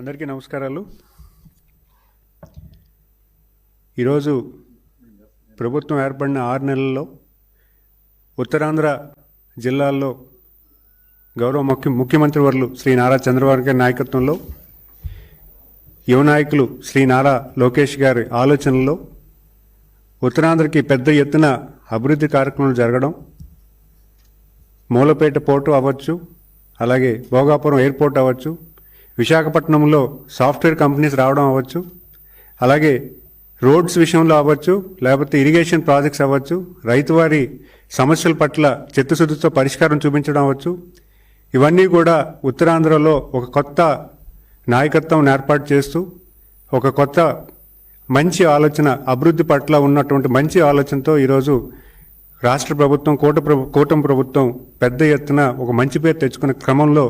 అందరికీ నమస్కారాలు. ఈరోజు ప్రభుత్వం ఏర్పడిన ఆరు నెలల్లో ఉత్తరాంధ్ర జిల్లాల్లో గౌరవ ముఖ్య ముఖ్యమంత్రి వర్లు శ్రీ నారా చంద్రబాబు గారి నాయకత్వంలో యువ నాయకులు శ్రీ నారా లోకేష్ గారి ఆలోచనలో ఉత్తరాంధ్రకి పెద్ద ఎత్తున అభివృద్ధి కార్యక్రమాలు జరగడం మూలపేట పోర్టు అవ్వచ్చు అలాగే భోగాపురం ఎయిర్పోర్ట్ అవ్వచ్చు విశాఖపట్నంలో సాఫ్ట్వేర్ కంపెనీస్ రావడం అవ్వచ్చు. అలాగే రోడ్స్ విషయంలో అవ్వచ్చు లేకపోతే ఇరిగేషన్ ప్రాజెక్ట్స్ అవ్వచ్చు రైతువారి సమస్యల పట్ల చిత్తశుద్ధితో పరిష్కారం చూపించడం అవ్వచ్చు. ఇవన్నీ కూడా ఉత్తరాంధ్రలో ఒక కొత్త నాయకత్వం ఏర్పాటు చేస్తూ ఒక కొత్త మంచి ఆలోచన అభివృద్ధి పట్ల ఉన్నటువంటి మంచి ఆలోచనతో ఈరోజు రాష్ట్ర ప్రభుత్వం కూట ప్రభు కూటమి ప్రభుత్వం పెద్ద ఎత్తున ఒక మంచి పేరు తెచ్చుకునే క్రమంలో